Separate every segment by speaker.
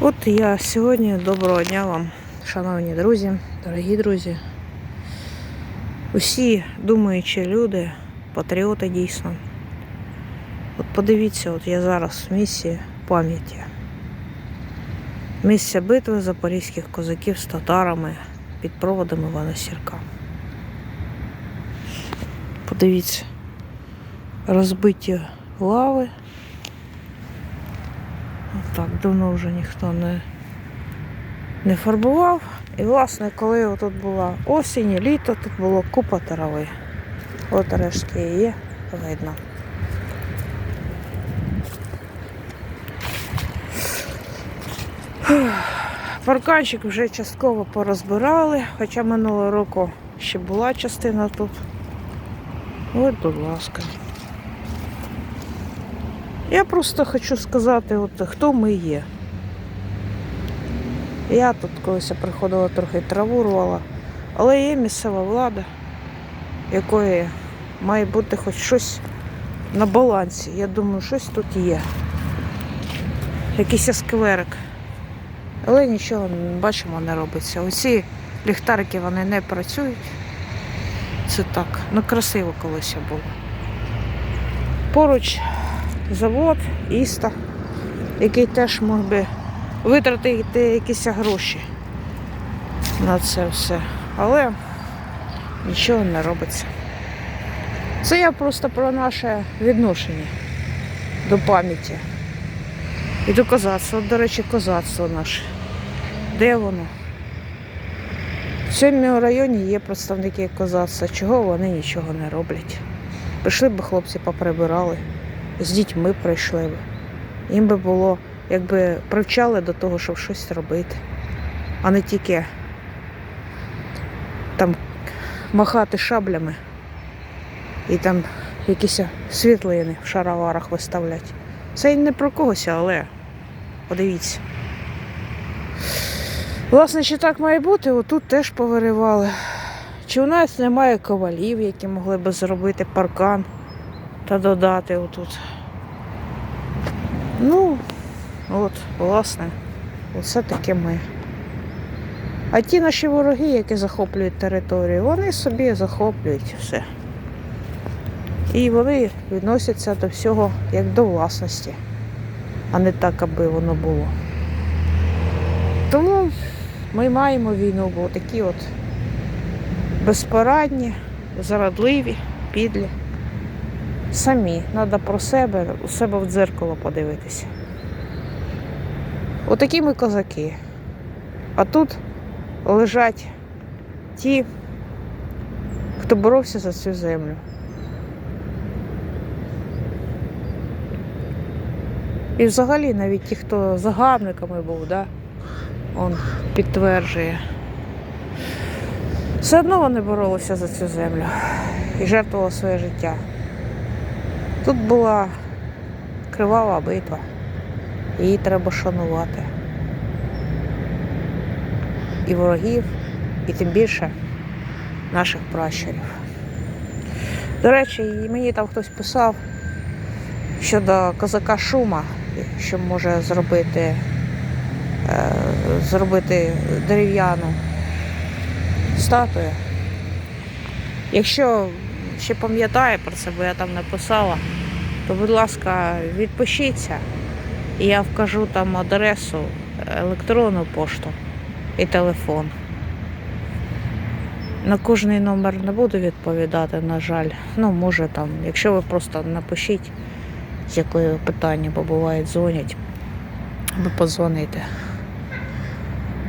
Speaker 1: От я сьогодні доброго дня вам, шановні друзі, дорогі друзі. Усі думаючі люди, патріоти дійсно. От подивіться, от я зараз в місці пам'яті. Місце битви запорізьких козаків з татарами під проводом Івана Сірка. Подивіться, розбиті лави. Так, давно вже ніхто не, не фарбував. І власне, коли тут була осінь, і літо, тут було купа трави. От решки і є, видно. Парканчик вже частково порозбирали, хоча минулого року ще була частина тут. От, будь ласка. Я просто хочу сказати, от, хто ми є. Я тут колись приходила трохи траву рвала, але є місцева влада, якої має бути хоч щось на балансі. Я думаю, щось тут є. Якийсь скверик. Але нічого бачимо не робиться. Оці ліхтарики вони не працюють. Це так. Ну красиво колись було. Поруч завод Іста, який теж мог би витратити якісь гроші на це все. Але нічого не робиться. Це я просто про наше відношення до пам'яті і до козацтва. От, до речі, козацтво наше. Де воно? В цьому районі є представники козацтва. Чого вони нічого не роблять? Прийшли б хлопці, поприбирали з дітьми прийшли б. Їм би було, якби привчали до того, щоб щось робити, а не тільки там махати шаблями і там якісь світлини в шароварах виставляти. Це і не про когось, але подивіться. Власне, чи так має бути, отут теж повиривали. Чи у нас немає ковалів, які могли би зробити паркан? Та додати отут. Ну, от, власне, оце таке ми. А ті наші вороги, які захоплюють територію, вони собі захоплюють все. І вони відносяться до всього як до власності, а не так, аби воно було. Тому ми маємо війну, бо такі от безпорадні, зрадливі, підлі самі. Треба про себе, у себе в дзеркало подивитися. Отакі ми козаки. А тут лежать ті, хто боровся за цю землю. І взагалі навіть ті, хто загарбниками був, да, он підтверджує. Все одно вони боролися за цю землю і жертвували своє життя. Тут була кривава битва, її треба шанувати. І ворогів, і тим більше наших пращурів. До речі, мені там хтось писав щодо козака Шума, що може зробити, е, зробити дерев'яну статую. Якщо ще пам'ятає про це, бо я там написала, то, будь ласка, відпишіться. І я вкажу там адресу, електронну пошту і телефон. На кожний номер не буду відповідати, на жаль. Ну, може там, якщо ви просто напишіть, з якої питання, бо буває дзвонять, ви подзвоните.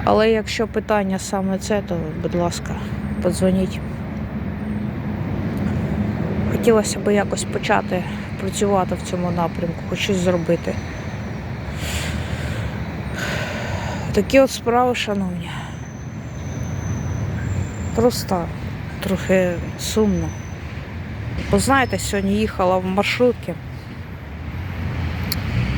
Speaker 1: Але якщо питання саме це, то, будь ласка, подзвоніть. Хотілося б якось почати працювати в цьому напрямку, хоч щось зробити. Такі от справи, шановні. Просто трохи сумно. Бо знаєте, сьогодні їхала в маршрутці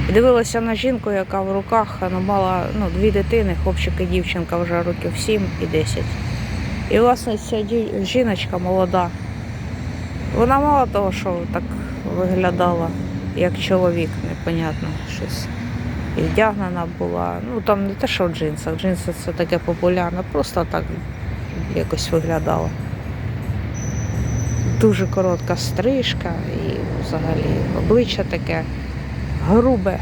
Speaker 1: і дивилася на жінку, яка в руках ну, мала ну, дві дитини, хлопчик і дівчинка вже років 7 і 10. І власне ця жіночка молода. Вона мало того, що так виглядала як чоловік, непонятно щось. і вдягнена була. Ну там не те, що в джинсах. Джинси це таке популярне, просто так якось виглядало. Дуже коротка стрижка і взагалі обличчя таке грубе.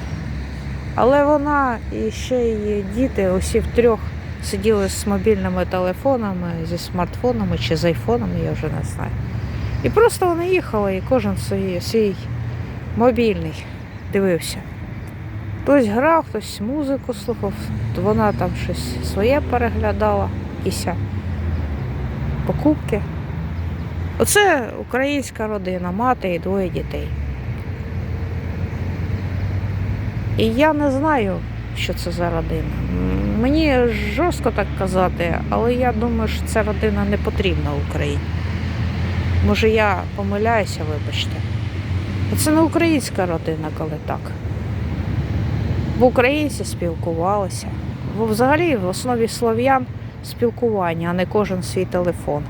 Speaker 1: Але вона і ще її діти, усі втрьох сиділи з мобільними телефонами, зі смартфонами чи з айфонами, я вже не знаю. І просто вони їхали, і кожен свій, свій мобільний дивився. Хтось грав, хтось музику слухав, вона там щось своє переглядала, якісь покупки. Оце українська родина, мати і двоє дітей. І я не знаю, що це за родина. Мені жорстко так казати, але я думаю, що ця родина не потрібна Україні. Може, я помиляюся, вибачте. Це не українська родина, коли так. Бо українці спілкувалися. Бо взагалі в основі слов'ян спілкування, а не кожен свій телефон.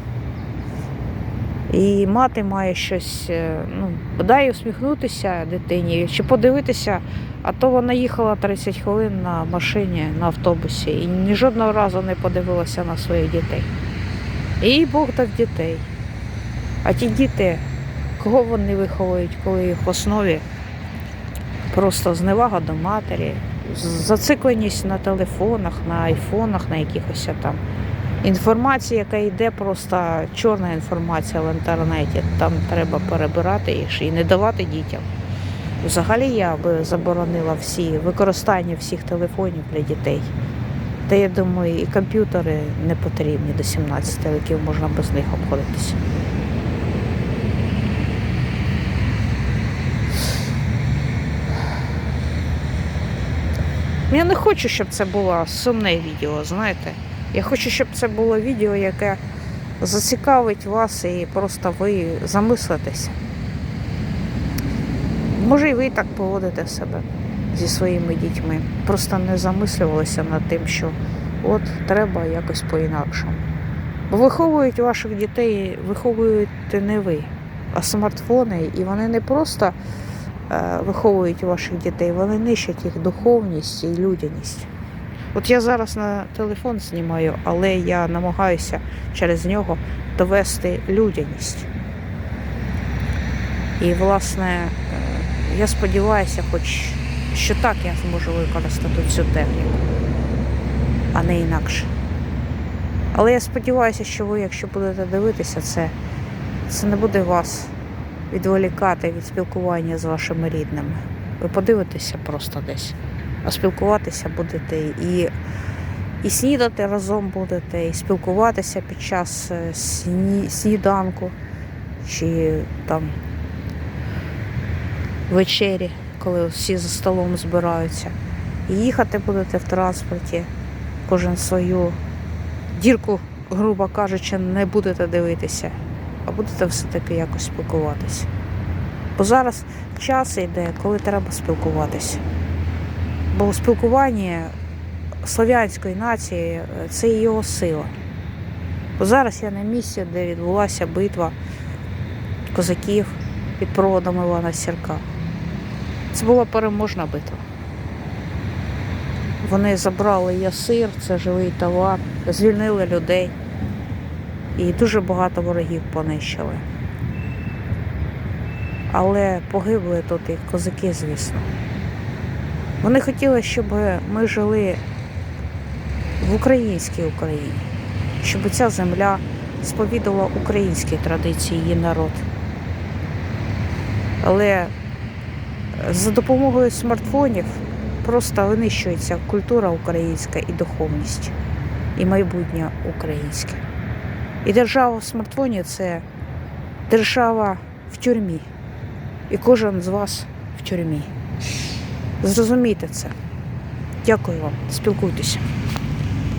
Speaker 1: І мати має щось, е, ну, бодай усміхнутися дитині, чи подивитися, а то вона їхала 30 хвилин на машині, на автобусі і ні жодного разу не подивилася на своїх дітей. І Бог дав дітей. А ті діти, кого вони виховують, коли їх в основі просто зневага до матері, зацикленість на телефонах, на айфонах, на якихось там інформація, яка йде просто чорна інформація в інтернеті. Там треба перебирати їх і не давати дітям. Взагалі я би заборонила всі використання всіх телефонів для дітей. Та я думаю, і комп'ютери не потрібні до 17 років, можна без них обходитися. Я не хочу, щоб це було сумне відео, знаєте. Я хочу, щоб це було відео, яке зацікавить вас і просто ви замислитеся. Може, і ви так поводите себе зі своїми дітьми. Просто не замислювалися над тим, що от треба якось по-інакшому. Бо виховують ваших дітей, виховуєте не ви, а смартфони, і вони не просто виховують ваших дітей, вони нищать їх духовність і людяність. От я зараз на телефон знімаю, але я намагаюся через нього довести людяність. І, власне, е, я сподіваюся, хоч що так я зможу використати цю техніку, а не інакше. Але я сподіваюся, що ви, якщо будете дивитися це, це не буде вас відволікати від спілкування з вашими рідними. Ви подивитеся просто десь, а спілкуватися будете і, і снідати разом будете, і спілкуватися під час е, сні, сніданку чи там вечері, коли всі за столом збираються. І їхати будете в транспорті, кожен свою дірку, грубо кажучи, не будете дивитися, а будете все-таки якось спілкуватися. Бо зараз час йде, коли треба спілкуватися. Бо у спілкуванні слов'янської нації е, це його сила. Бо зараз я на місці, де відбулася битва козаків під проводом Івана Сірка. Це була переможна битва. Вони забрали ясир, це живий товар, звільнили людей і дуже багато ворогів понищили. Але погибли тут і козаки, звісно. Вони хотіли, щоб ми жили в українській Україні, щоб ця земля сповідувала українські традиції її народ. Але за допомогою смартфонів просто винищується культура українська і духовність, і майбутнє українське. І держава в смартфоні це держава в тюрмі. І кожен з вас в тюрмі. Зрозумійте це. Дякую вам, спілкуйтеся.